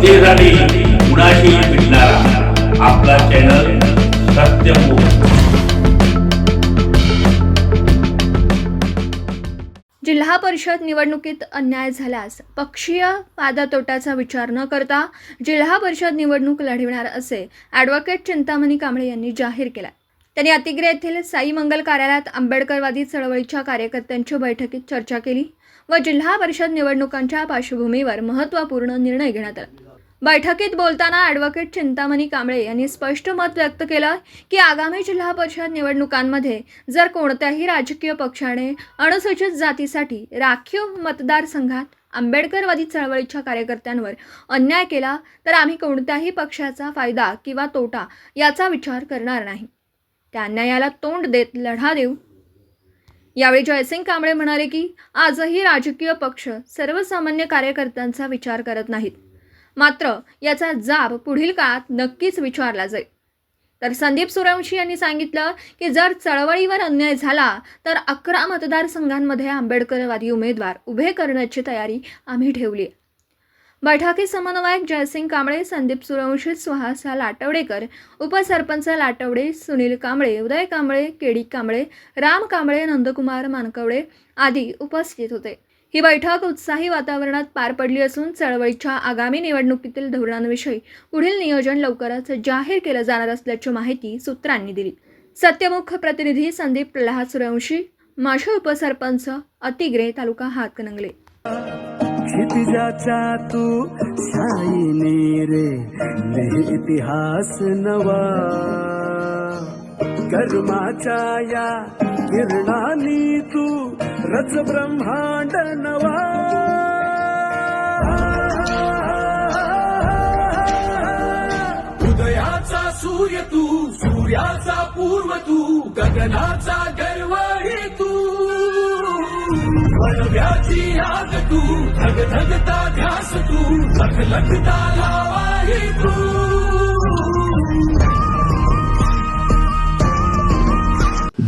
जनतेसाठी कुणाशी भेटणारा आपला चॅनल सत्यमुख जिल्हा परिषद निवडणुकीत अन्याय झाल्यास पक्षीय पादातोटाचा विचार न करता जिल्हा परिषद निवडणूक लढविणार असे ॲडव्होकेट चिंतामणी कांबळे यांनी जाहीर केला त्यांनी अतिग्रे येथील साई मंगल कार्यालयात आंबेडकरवादी चळवळीच्या कार्यकर्त्यांच्या बैठकीत चर्चा केली व जिल्हा परिषद निवडणुकांच्या पार्श्वभूमीवर महत्त्वपूर्ण निर्णय घेण्यात आला. बैठकीत बोलताना ॲडव्होकेट चिंतामणी कांबळे यांनी स्पष्ट मत व्यक्त केलं की आगामी जिल्हा परिषद निवडणुकांमध्ये जर कोणत्याही राजकीय पक्षाने अनुसूचित जातीसाठी राखीव मतदारसंघात आंबेडकरवादी चळवळीच्या कार्यकर्त्यांवर अन्याय केला तर आम्ही कोणत्याही पक्षाचा फायदा किंवा तोटा याचा विचार करणार नाही. त्या अन्यायाला तोंड देत लढा देऊ. यावेळी जयसिंग कांबळे म्हणाले की आजही राजकीय पक्ष सर्वसामान्य कार्यकर्त्यांचा विचार करत नाहीत. मात्र याचा जाब पुढील काळात नक्कीच विचारला जाईल. तर संदीप सूर्यवंशी यांनी सांगितलं की जर चळवळीवर अन्याय झाला तर अकरा मतदारसंघांमध्ये आंबेडकरवादी उमेदवार उभे करण्याची तयारी आम्ही ठेवली आहे. बैठकीत समन्वयक जयसिंग कांबळे संदीप सूर्यवंशी सुहासा लाटवडेकर उपसरपंच लाटवडे सुनील कांबळे उदय कांबळे केडी कांबळे राम कांबळे नंदकुमार मानकवडे आदी उपस्थित होते. ही बैठक उत्साही वातावरणात पार पडली असून चळवळीच्या आगामी निवडणुकीतील धोरणांविषयी पुढील नियोजन लवकरच जाहीर केलं जाणार असल्याची माहिती सूत्रांनी दिली. सत्यमुख प्रतिनिधी संदीप प्रल्हाद सूर्यवंशी माझे उपसरपंच अतिग्रे तालुका हातकणंगले. क्षितिजाचा तू साईने रे इतिहास नवा. कर्माच्या या किरणानी तू रच ब्रह्मांड नवा. हृदयाचा सूर्य तू सूर्याचा पूर्व तू गगनाचा गर्व हे तू. वळव्याची आग तू धग धगता ध्यास तू लखता लावा हे तू.